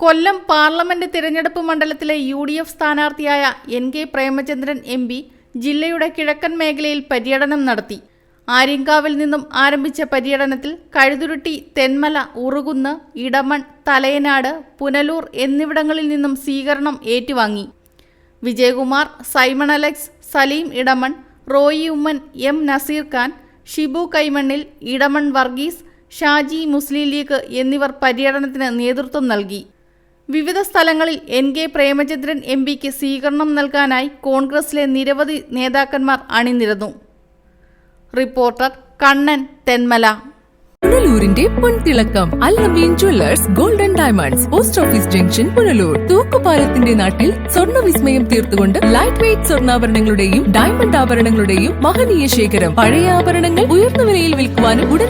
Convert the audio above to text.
കൊല്ലം parliament തിരഞ്ഞെടുപ്പ് മണ്ഡലത്തിലെ U D F സ്ഥാനാർത്ഥിയായ N K Premachandran M P ജില്ലയുടെ കിഴക്കൻ മേഖലയിൽ പര്യടനം നടത്തി. ആര്യങ്കാവിൽ നിന്നും ആരംഭിച്ച പര്യടനത്തിൽ കഴുതുരുട്ടി തെന്മല ഉറുകുന്ന് ഇടമൺ തലയനാട് പുനലൂർ എന്നിവിടങ്ങളിൽ നിന്നും സ്വീകരണം ഏറ്റുവാങ്ങി. Vijayakumar Simon Alex Salim Edamon Roy Oommen M Naseer Khan Shibu Kaimannil Edamon Varghese Shaji Muslim League എന്നിവർ പര്യടനത്തിന് നേതൃത്വം നൽകി. വിവിധ സ്ഥലങ്ങളിൽ എൻ കെ പ്രേമചന്ദ്രൻ എം പിക്ക് സ്വീകരണം നൽകാനായി കോൺഗ്രസിലെ നിരവധി നേതാക്കന്മാർ അണിനിരന്നു. റിപ്പോർട്ടർ കണ്ണൻ തെന്മല. പുനലൂരിന്റെ പൊൻതിളക്കം Allameen jewellers golden diamonds post office junction Punalur. തൂക്കുപാലത്തിന്റെ നാട്ടിൽ സ്വർണ വിസ്മയം തീർത്തുകൊണ്ട് ലൈറ്റ് വെയിറ്റ് സ്വർണാഭരണങ്ങളുടെയും ഡയമണ്ട് ആഭരണങ്ങളുടെയും മഹനീയ ശേഖരം. പഴയ ആഭരണങ്ങൾ ഉയർന്ന വിലയിൽ വിൽക്കുവാനും ഉടൻ